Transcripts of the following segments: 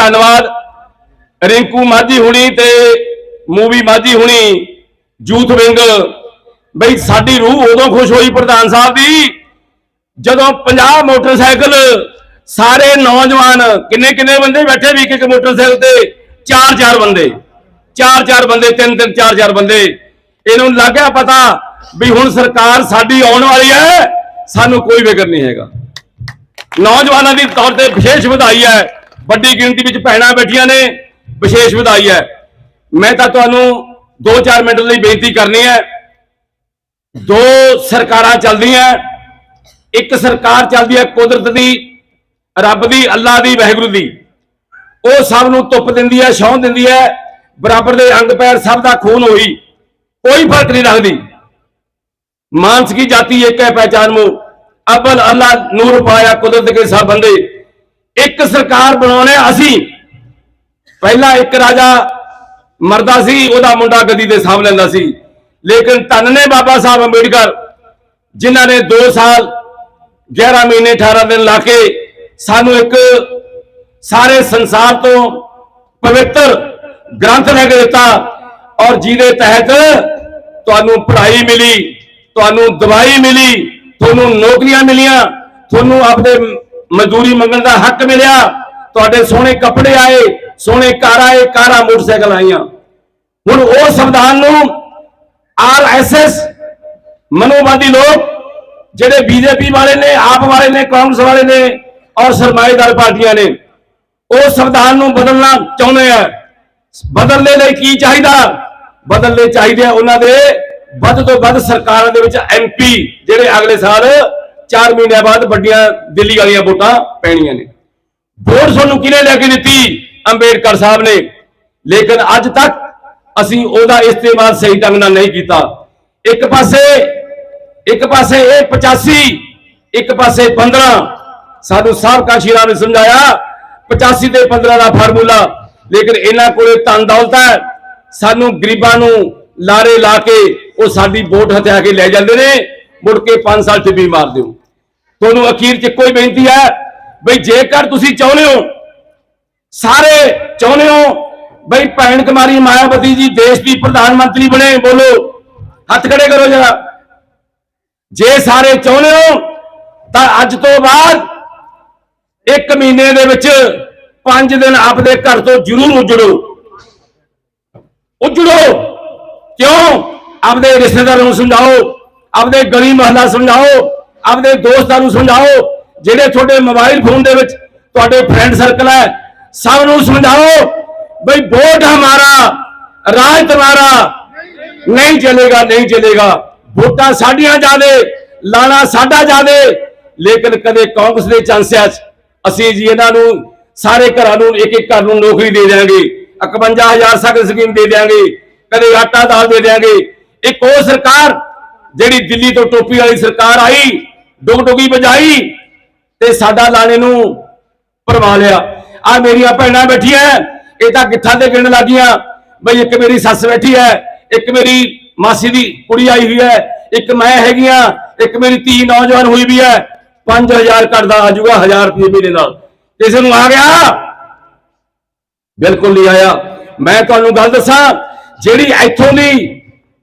ਧੰਨਵਾਦ। ਰਿੰਕੂ ਮਾਝੀ ਹੁਣੀ ਤੇ ਮੂਵੀ ਮਾਝੀ ਹੁਣੀ ਯੂਥ ਵਿੰਗ ਬਈ ਸਾਡੀ ਰੂਹ ਉਦੋਂ ਖੁਸ਼ ਹੋਈ ਪ੍ਰਧਾਨ ਸਾਹਿਬ ਦੀ, ਜਦੋਂ 50 ਮੋਟਰਸਾਈਕਲ ਸਾਰੇ ਨੌਜਵਾਨ ਕਿੰਨੇ ਕਿੰਨੇ ਬੰਦੇ ਬੈਠੇ ਵੀ ਇੱਕ ਇੱਕ ਮੋਟਰਸਾਈਕਲ ਤੇ? ਚਾਰ ਚਾਰ ਬੰਦੇ। ਚਾਰ ਚਾਰ ਬੰਦੇ ਤਿੰਨ ਤਿੰਨ ਚਾਰ ਚਾਰ ਬੰਦੇ। ਇਹਨੂੰ ਲੱਗਿਆ ਪਤਾ ਵੀ ਹੁਣ ਸਰਕਾਰ ਸਾਡੀ ਆਉਣ ਵਾਲੀ ਹੈ, ਸਾਨੂੰ ਕੋਈ ਫਿਕਰ ਨਹੀਂ ਹੈਗਾ। ਨੌਜਵਾਨਾਂ ਦੀ ਤੌਰ ਤੇ ਵਿਸ਼ੇਸ਼ ਵਧਾਈ ਹੈ। ਵੱਡੀ ਗਿਣਤੀ ਵਿੱਚ ਭੈਣਾਂ ਬੈਠੀਆਂ ਨੇ, ਵਿਸ਼ੇਸ਼ ਵਧਾਈ ਹੈ। ਮੈਂ ਤਾਂ ਤੁਹਾਨੂੰ 2-4 ਮਿੰਟ ਲਈ ਬੇਨਤੀ ਕਰਨੀ ਹੈ। ਦੋ ਸਰਕਾਰਾਂ ਚੱਲਦੀਆਂ, ਇੱਕ ਸਰਕਾਰ ਚੱਲਦੀ ਹੈ ਕੁਦਰਤ ਦੀ, ਰੱਬ ਦੀ, ਅੱਲਾ ਦੀ, ਵਾਹਿਗੁਰੂ ਦੀ। ਉਹ ਸਭ ਨੂੰ ਧੁੱਪ ਦਿੰਦੀ ਹੈ ਛਾਂ ਦਿੰਦੀ ਹੈ, ਬਰਾਬਰ ਦੇ ਅੰਗ ਪੈਰ ਸਭ ਦਾ ਖੂਨ ਹੋਈ ਕੋਈ ਫ਼ਰਕ ਨਹੀਂ ਰੱਖਦੀ ਮਾਨਸ ਕੀ ਜਾਤੀ ਇੱਕ ਹੈ, ਪਹਿਚਾਨ ਮੋ। ਅਬਲ ਅੱਲਾ ਨੂਰ ਪਾਇਆ ਕੁਦਰਤ ਕੇ ਸਭ ਬੰਦੇ। ਇੱਕ ਸਰਕਾਰ ਬਣਾਉਣੇ ਅਸੀਂ। ਪਹਿਲਾਂ ਇੱਕ ਰਾਜਾ ਮਰਦਾ ਸੀ, ਉਹਦਾ ਮੁੰਡਾ ਗੱਦੀ ਦੇ ਸਾਹਬ ਲੈਂਦਾ ਸੀ। ਲੇਕਿਨ ਧੰਨ ਨੇ ਬਾਬਾ ਸਾਹਿਬ ਅੰਬੇਡਕਰ, ਜਿਨ੍ਹਾਂ ਨੇ 2 ਸਾਲ 11 ਮਹੀਨੇ 18 ਦਿਨ ਲਾ ਕੇ ਸਾਨੂੰ ਇੱਕ ਸਾਰੇ ਸੰਸਾਰ ਤੋਂ ਪਵਿੱਤਰ ਗ੍ਰੰਥ ਲੈ ਕੇ ਦਿੱਤਾ ਔਰ ਜਿਹਦੇ ਤਹਿਤ ਤੁਹਾਨੂੰ ਪੜ੍ਹਾਈ ਮਿਲੀ, ਤੁਹਾਨੂੰ ਦਵਾਈ ਮਿਲੀ, ਤੁਹਾਨੂੰ ਨੌਕਰੀਆਂ ਮਿਲੀਆਂ, ਤੁਹਾਨੂੰ ਆਪਣੇ ਮਜ਼ਦੂਰੀ ਮੰਗਣ ਦਾ ਹੱਕ ਮਿਲਿਆ। ਤੁਹਾਡੇ ਸੋਹਣੇ ਕੱਪੜੇ ਆਏ, ਸੋਹਣੇ ਘਰ ਆਏ, ਕਾਰਾਂ, ਮੋਟਰਸਾਈਕਲ ਆਈਆਂ। ਹੁਣ ਉਹ ਸੰਵਿਧਾਨ ਨੂੰ ਆਰਐਸਐਸ ਮਨੋਵਾਦੀ ਲੋਕ, ਜਿਹੜੇ ਬੀਜੇਪੀ ਵਾਲੇ ਨੇ, ਆਪ ਵਾਲੇ ਨੇ, ਕਾਂਗਰਸ ਵਾਲੇ ਨੇ ਔਰ ਸਰਮਾਏਦਾਰ ਪਾਰਟੀਆਂ ਨੇ, ਉਹ ਸੰਵਿਧਾਨ ਨੂੰ ਬਦਲਣਾ ਚਾਹੁੰਦੇ ਆ। ਬਦਲਣੇ ਲਈ ਕੀ ਚਾਹੀਦਾ? ਬਦਲਣੇ ਚਾਹੀਦੇ ਆ ਉਹਨਾਂ ਦੇ ਵੱਧ ਤੋਂ ਵੱਧ ਸਰਕਾਰਾਂ ਦੇ ਵਿੱਚ ਐਮਪੀ ਜਿਹੜੇ ਅਗਲੇ ਸਾਲ 4 ਮਹੀਨਿਆਂ ਬਾਅਦ ਵੱਡੀਆਂ ਦਿੱਲੀ ਵਾਲੀਆਂ ਵੋਟਾਂ ਪੈਣੀਆਂ ਨੇ। ਵੋਟ ਤੁਹਾਨੂੰ ਕਿਹਨੇ ਲੈ ਕੇ ਦਿੱਤੀ? ਅੰਬੇਡਕਰ ਸਾਹਿਬ ਨੇ। ਲੇਕਿਨ ਅੱਜ ਤੱਕ ਅਸੀਂ ਉਹਦਾ ਇਸਤੇਮਾਲ ਸਹੀ ਢੰਗ ਨਾਲ ਨਹੀਂ ਕੀਤਾ। ਇੱਕ ਪਾਸੇ ਇੱਕ ਪਾਸੇ ਇਹ 85 ਇੱਕ ਪਾਸੇ 15 ਸਾਨੂੰ ਸਾਬਕਾ ਸ਼ੀਰਾ ਨੇ ਸਮਝਾਇਆ 85 ਤੇ 15 ਦਾ ਫਾਰਮੂਲਾ। ਲੇਕਿਨ ਇਹਨਾਂ ਕੋਲੇ ਧਨ ਦੌਲਤ ਹੈ। ਸਾਨੂੰ ਗਰੀਬਾਂ ਨੂੰ ਲਾਰੇ ਲਾ ਕੇ ਉਹ ਸਾਡੀ ਵੋਟ ਹਥਿਆ ਕੇ ਲੈ ਜਾਂਦੇ ਨੇ। ਮੁੜ ਕੇ 5 ਸਾਲ ਚ ਮਾਰ ਦਿਓ। ਤੁਹਾਨੂੰ ਅਖੀਰ ਚ ਇੱਕੋ ਹੀ ਬੇਨਤੀ ਹੈ ਬਈ ਜੇਕਰ ਤੁਸੀਂ ਚਾਹੁੰਦੇ ਹੋ, ਸਾਰੇ ਚਾਹੁੰਦੇ ਹੋ ਬਈ ਭੈਣ ਕੁਮਾਰੀ ਮਾਇਆਵਤੀ ਜੀ ਦੇਸ਼ ਦੀ ਪ੍ਰਧਾਨ ਮੰਤਰੀ ਬਣੇ, ਬੋਲੋ, ਹੱਥ ਖੜੇ ਕਰੋ ਜਰਾ। ਜੇ ਸਾਰੇ ਚਾਹੁੰਦੇ ਹੋ, ਤਾਂ ਅੱਜ ਤੋਂ ਬਾਅਦ ਇੱਕ ਮਹੀਨੇ ਦੇ ਵਿੱਚ 5 ਦਿਨ ਆਪਦੇ ਘਰ ਤੋਂ ਜ਼ਰੂਰ ਉਜੜੋ। ਉਜੜੋ। ਕਿਉਂ? ਆਪਦੇ ਰਿਸ਼ਤੇਦਾਰਾਂ ਨੂੰ ਸਮਝਾਓ, ਆਪਦੇ ਗਲੀ ਮਹੱਲਾ ਸਮਝਾਓ ਆਪਣੇ ਦੋਸਤਾਂ ਨੂੰ ਸਮਝਾਓ, ਜਿਹੜੇ ਤੁਹਾਡੇ ਮੋਬਾਈਲ ਫੋਨ ਦੇ ਵਿੱਚ ਤੁਹਾਡੇ ਫਰੈਂਡ ਸਰਕਲ ਹੈ, ਸਭ ਨੂੰ ਸਮਝਾਓ ਬਈ ਵੋਟ ਹਮਾਰਾ, ਰਾਜ ਤੁਹਾਡਾ ਨਹੀਂ ਚਲੇਗਾ ਨਹੀਂ ਚਲੇਗਾ। ਵੋਟਾਂ ਸਾਡੀਆਂ ਜਾਦੇ, ਲਾਣਾ ਸਾਡਾ ਜਾਦੇ। ਲੇਕਿਨ ਕਦੇ ਕਾਂਗਰਸ ਦੇ ਚਾਂਸਿਆਂ 'ਚ ਅਸੀਂ ਜੀ ਇਹਨਾਂ ਨੂੰ ਸਾਰੇ ਘਰਾਂ ਨੂੰ ਇੱਕ ਇੱਕ ਘਰ ਨੂੰ ਨੌਕਰੀ ਦੇ ਦਿਆਂਗੇ। 51000 ਸਕਲ ਸਕੀਮ ਦੇ ਦਿਆਂਗੇ। ਕਦੇ ਆਟਾ ਦਾਲ ਦੇ ਦਿਆਂਗੇ। ਇੱਕ ਉਹ ਸਰਕਾਰ ਜਿਹੜੀ ਦਿੱਲੀ ਤੋਂ ਟੋਪੀ ਵਾਲੀ ਸਰਕਾਰ ਆਈ ਡੁਗ ਡੁਗੀ ਵਜਾਈ ਤੇ ਸਾਡਾ ਲਾਣੇ ਨੂੰ ਪਰਵਾ ਲਿਆ। ਆ ਮੇਰੀਆਂ ਭੈਣਾਂ ਬੈਠੀਆਂ, ਇਹ ਤਾਂ ਗਿੱਠਾਂ ਤੇ ਗਿਣ ਲੱਗੀਆਂ। ਬਈ ਇੱਕ ਮੇਰੀ ਸੱਸ ਬੈਠੀ ਹੈ, ਇੱਕ ਮੇਰੀ ਮਾਸੀ ਦੀ ਕੁੜੀ ਆਈ ਹੋਈ ਹੈ, ਇੱਕ ਮੈਂ ਹੈਗੀਆਂ ਇੱਕ ਮੇਰੀ ਧੀ ਨੌਜਵਾਨ ਹੋਈ ਵੀ ਹੈ। 5000 ਕੱਢਦਾ ਆ ਜਾਊਗਾ 1000 ਰੁਪਏ ਮਹੀਨੇ ਨਾਲ। ਕਿਸੇ ਨੂੰ ਆ ਗਿਆ? ਬਿਲਕੁਲ ਨਹੀਂ ਆਇਆ। ਮੈਂ ਤੁਹਾਨੂੰ ਗੱਲ ਦੱਸਾਂ, ਜਿਹੜੀ ਇੱਥੋਂ ਦੀ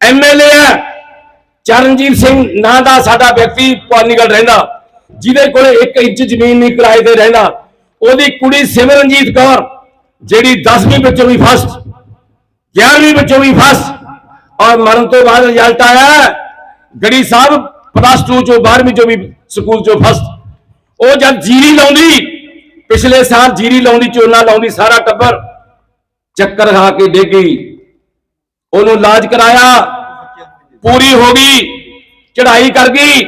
ਐਮਐਲਏ ਹੈ ਚਰਨਜੀਤ ਸਿੰਘ ਨਾਂ ਦਾ ਸਾਡਾ ਵਿਅਕਤੀ ਪਾਨੀਗੜ ਰਹਿੰਦਾ, ਜਿਹਦੇ ਕੋਲੇ 1 ਇੰਚ ਜ਼ਮੀਨ ਨਹੀਂ ਕਿਰਾਏ ਤੇ ਰਹਿੰਦਾ। ਉਹਦੀ ਕੁੜੀ ਸਿਮਰਨਜੀਤ ਕੌਰ, ਜਿਹੜੀ 10ਵੀਂ ਵਿੱਚੋਂ ਵੀ ਫਸਟ 11ਵੀਂ ਵਿੱਚੋਂ ਵੀ ਫਸਟ ਔਰ ਮਰਨ ਤੋਂ ਬਾਅਦ ਰਿਜ਼ਲਟ ਆਇਆ ਗੜੀ ਸਾਹਿਬ ਪਲੱਸ 2 ਚੋਂ 12ਵੀਂ ਚੋਂ ਵੀ ਸਕੂਲ ਚੋਂ ਫਸਟ ਉਹ ਜਦ ਜੀਰੀ ਲਾਉਂਦੀ, ਪਿਛਲੇ ਸਾਲ ਜੀਰੀ ਲਾਉਂਦੀ, ਝੋਨਾ ਲਾਉਂਦੀ, ਸਾਰਾ ਟੱਬਰ ਚੱਕਰ ਖਾ ਕੇ ਡੇਗੀ ਉਹਨੂੰ ਇਲਾਜ ਕਰਾਇਆ। ਪੂਰੀ ਹੋ ਗਈ, ਚੜ੍ਹਾਈ ਕਰ ਗਈ,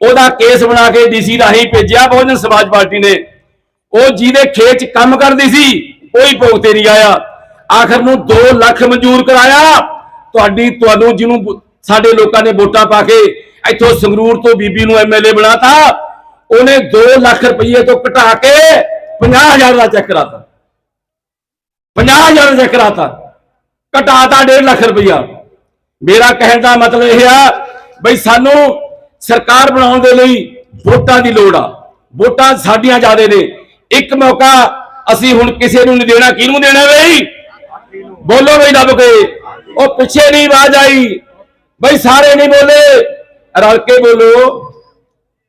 ਉਹਦਾ ਕੇਸ ਬਣਾ ਕੇ ਡੀਸੀ ਰਾਹੀਂ ਭੇਜਿਆ, ਬਹੁਜਨ ਸਮਾਜ ਪਾਰਟੀ ਨੇ। ਉਹ ਜਿਹਦੇ ਖੇਤ 'ਚ ਕੰਮ ਕਰਦੀ ਸੀ ਕੋਈ ਭੋਗ ਨਹੀਂ ਆਇਆ। ਆਖਰ ਨੂੰ 2 ਲੱਖ ਮਨਜ਼ੂਰ ਕਰਾਇਆ। ਤੁਹਾਡੀ, ਤੁਹਾਨੂੰ ਜਿਹਨੂੰ ਸਾਡੇ ਲੋਕਾਂ ਨੇ ਵੋਟਾਂ ਪਾ ਕੇ ਇੱਥੋਂ ਸੰਗਰੂਰ ਤੋਂ ਬੀਬੀ ਨੂੰ ਐਮਐਲਏ ਬਣਾਤਾ, ਉਹਨੇ 2 ਲੱਖ ਰੁਪਏ ਤੋਂ ਘਟਾ ਕੇ 50000 ਦਾ ਚੈੱਕ ਕਰਾਤਾ। 50000 ਦਾ ਚੈੱਕ ਕਰਾਤਾ। ਘਟਾਤਾ 1.5 ਲੱਖ ਰੁਪਇਆ ਮੇਰਾ ਕਹਿਣ ਦਾ ਮਤਲਬ ਇਹ ਆ ਬਈ ਸਾਨੂੰ ਸਰਕਾਰ ਬਣਾਉਣ ਦੇ ਲਈ ਵੋਟਾਂ ਦੀ ਲੋੜ ਆ। ਵੋਟਾਂ ਸਾਡੀਆਂ ਜ਼ਿਆਦੇ ਨੇ। ਇੱਕ ਮੌਕਾ ਅਸੀਂ ਹੁਣ ਕਿਸੇ ਨੂੰ ਨਹੀਂ ਦੇਣਾ। ਕਿਹਨੂੰ ਦੇਣਾ ਬਈ? ਬੋਲੋ ਬਈ ਦੱਬ ਕੇ। ਉਹ ਪਿੱਛੇ ਨਹੀਂ ਆਵਾਜ਼ ਆਈ। ਬਈ ਸਾਰੇ ਨਹੀਂ ਬੋਲੇ। ਰਲ ਕੇ ਬੋਲੋ।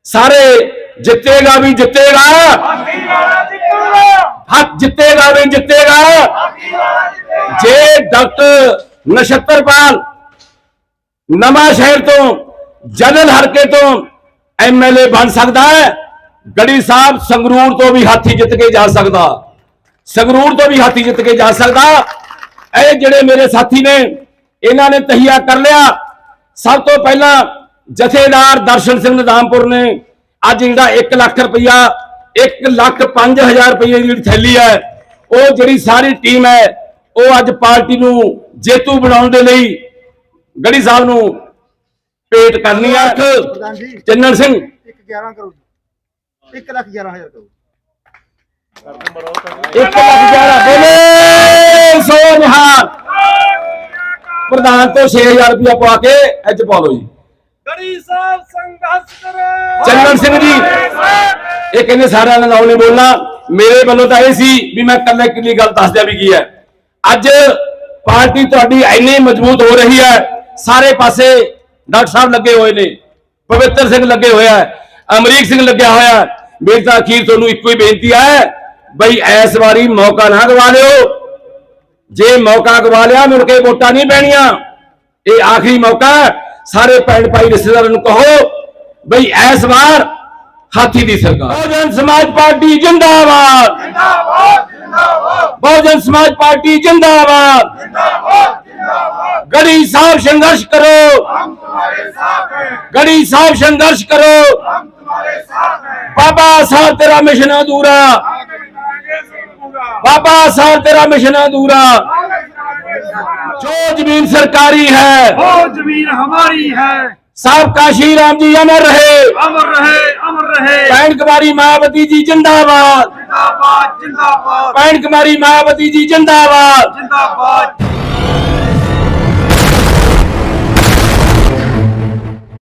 ਸਾਰੇ ਜਿੱਤੇਗਾ ਵੀ ਜਿੱਤੇਗਾ। ਹੱਕ ਜਿੱਤੇਗਾ ਵੀ ਜਿੱਤੇਗਾ। ਜੇ ਡਾਕਟਰ ਨਛੱਤਰਪਾਲ ਨਵਾਂ ਸ਼ਹਿਰ ਤੋਂ ਜਨਲ ਹਰਕੇ ਤੋਂ ਐਮਐਲਏ ਬਣ ਸਕਦਾ ਹੈ। ਗੜੀ ਸਾਹਿਬ ਸੰਗਰੂਰ ਤੋਂ ਵੀ ਹਾਥੀ ਜਿੱਤ ਕੇ ਜਾ ਸਕਦਾ। ਸੰਗਰੂਰ ਤੋਂ ਵੀ ਹਾਥੀ ਜਿੱਤ ਕੇ ਜਾ ਸਕਦਾ। ਇਹ ਜਿਹੜੇ ਮੇਰੇ ਸਾਥੀ ਨੇ, ਇਹਨਾਂ ਨੇ ਤਹੀਆ ਕਰ ਲਿਆ। ਸਭ ਤੋਂ ਪਹਿਲਾਂ ਜਥੇਦਾਰ ਦਰਸ਼ਨ ਸਿੰਘ ਨਦਾਮਪੁਰ ਨੇ ਅੱਜ ਜਿਹੜਾ 1 ਲੱਖ ਰੁਪਇਆ 1 ਲੱਖ 5000 ਰੁਪਏ ਦੀ ਜਿਹੜੀ ਥੈਲੀ ਹੈ, ਉਹ ਜਿਹੜੀ ਸਾਰੀ ਟੀਮ ਹੈ, ਉਹ ਅੱਜ ਪਾਰਟੀ ਨੂੰ ਜੇਤੂ ਬਣਾਉਣ ਦੇ ਲਈ ਗੜੀ ਸਾਹਿਬ ਨੂੰ ਪੇਟ ਕਰਨੀ ਆ। ਜੀ। ਚੰਨਣ ਸਿੰਘ। 1 11 ਕਰੋ ਜੀ। 1 ਲੱਖ 11 ਹਜ਼ਾਰ ਕਰੋ। ਇੱਕ ਲੱਖ ਗਿਆਰਾਂ। ਬੋਲੇ ਸੋ ਨਿਹਾਲ ਪ੍ਰਧਾਨ ਤੋਂ 6000 ਰੁਪਇਆ ਪਵਾ ਕੇ ਅੱਜ ਪਾ ਲਓ ਜੀ। ਗੜੀ ਸਾਹਿਬ ਸੰਘਰਸ਼ ਕਰੋ। ਚੰਨਣ ਸਿੰਘ ਜੀ ਇਹ ਕਹਿੰਦੇ ਸਾਰਿਆਂ ਨਾਲ ਨਾਮ ਨਹੀਂ ਬੋਲਣਾ। ਮੇਰੇ ਵੱਲੋਂ ਤਾਂ ਇਹ ਸੀ ਵੀ ਮੈਂ ਕੱਲੇ ਕਿੱਲੀ ਗੱਲ ਦੱਸ ਦਿਆਂ ਵੀ ਕੀ ਹੈ। ਅੱਜ ਪਾਰਟੀ ਤੁਹਾਡੀ ਇੰਨੀ ਮਜ਼ਬੂਤ ਹੋ ਰਹੀ ਹੈ ਸਾਰੇ ਪਾਸੇ ਡਾਕਟਰ ਸਾਹਿਬ ਲੱਗੇ ਹੋਏ ਨੇ ਪਵਿੱਤਰ ਸਿੰਘ ਲੱਗੇ ਹੋਇਆ ਅਮਰੀਕ ਸਿੰਘ ਲੱਗਿਆ ਹੋਇਆ। ਮੇਰੀ ਤਾਂ ਅਖੀਰ ਤੁਹਾਨੂੰ ਇੱਕੋ ਹੀ ਬੇਨਤੀ ਹੈ ਬਈ ਇਸ ਵਾਰੀ ਮੌਕਾ ਨਾ ਗਵਾ ਲਿਓ। ਜੇ ਮੌਕਾ ਗਵਾ ਲਿਆ ਮੁੜ ਕੇ ਵੋਟਾਂ ਨਹੀਂ ਪੈਣੀਆਂ। ਇਹ ਆਖਰੀ ਮੌਕਾ। ਸਾਰੇ ਭੈਣ ਭਾਈ ਰਿਸ਼ਤੇਦਾਰਾਂ ਨੂੰ ਕਹੋ ਬਈ ਇਸ ਵਾਰ ਹਾਥੀ ਦੀ ਸਰਕਾਰ। ਬਹੁਜਨ ਸਮਾਜ ਪਾਰਟੀ ਜਿੰਦਾਬਾਦ। ਬਹੁਜਨ ਸਮਾਜ ਪਾਰਟੀ ਜਿੰਦਾਬਾਦ। गढ़ी साहब संघर्ष करो। गढ़ी साहब संघर्ष करो। बाबा साहब तेरा मिशन अधूरा। बाबा साहब तेरा मिशन अधूरा। जो ज़मीन सरकारी है वो ज़मीन हमारी है साहब काशी राम जी अमर रहे। अमर रहे अमर रहे। पैन कुमारी मायावती जी जिंदाबाद। जिंदाबाद जिंदाबाद। पैन कुमारी मायावती जी जिंदाबाद। जिंदाबाद